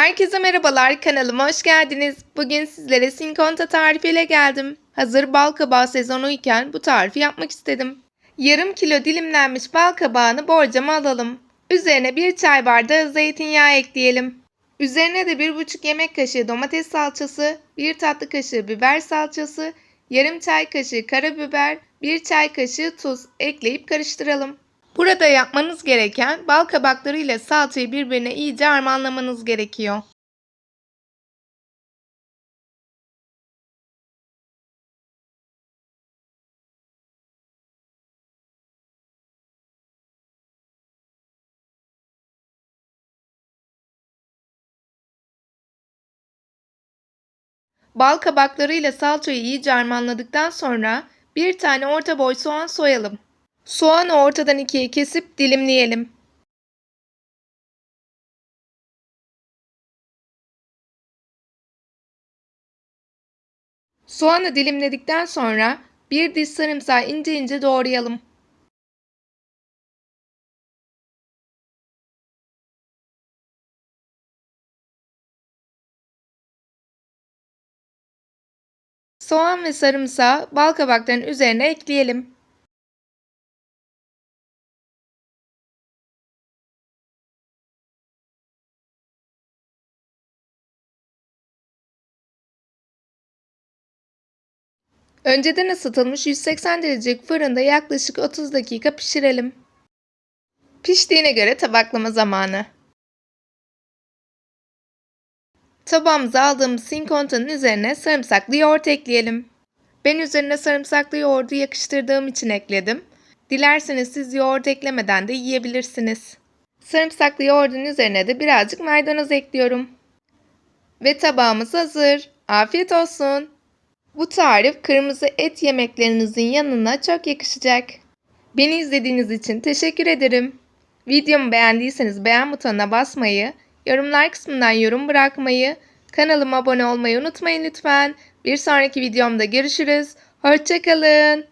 Herkese merhabalar kanalıma hoş geldiniz. Bugün sizlere sinkonta tarifiyle geldim. Hazır bal kabağı sezonu iken bu tarifi yapmak istedim. Yarım kilo dilimlenmiş bal kabağını borcama alalım. Üzerine bir çay bardağı zeytinyağı ekleyelim. Üzerine de bir buçuk yemek kaşığı domates salçası, bir tatlı kaşığı biber salçası, yarım çay kaşığı karabiber, bir çay kaşığı tuz ekleyip karıştıralım. Burada yapmanız gereken bal kabakları ile salçayı birbirine iyice harmanlamanız gerekiyor. Bal kabakları ile salçayı iyice harmanladıktan sonra bir tane orta boy soğan soyalım. Soğanı ortadan ikiye kesip dilimleyelim. Soğanı dilimledikten sonra bir diş sarımsağı ince ince doğrayalım. Soğan ve sarımsağı bal kabaklarının üzerine ekleyelim. Önceden ısıtılmış 180 derecelik fırında yaklaşık 30 dakika pişirelim. Piştiğine göre tabaklama zamanı. Tabağımıza aldığımız sinkontanın üzerine sarımsaklı yoğurt ekleyelim. Ben üzerine sarımsaklı yoğurdu yakıştırdığım için ekledim. Dilerseniz siz yoğurt eklemeden de yiyebilirsiniz. Sarımsaklı yoğurdun üzerine de birazcık maydanoz ekliyorum. Ve tabağımız hazır. Afiyet olsun. Bu tarif kırmızı et yemeklerinizin yanına çok yakışacak. Beni izlediğiniz için teşekkür ederim. Videomu beğendiyseniz beğen butonuna basmayı, yorumlar kısmından yorum bırakmayı, kanalıma abone olmayı unutmayın lütfen. Bir sonraki videomda görüşürüz. Hoşçakalın.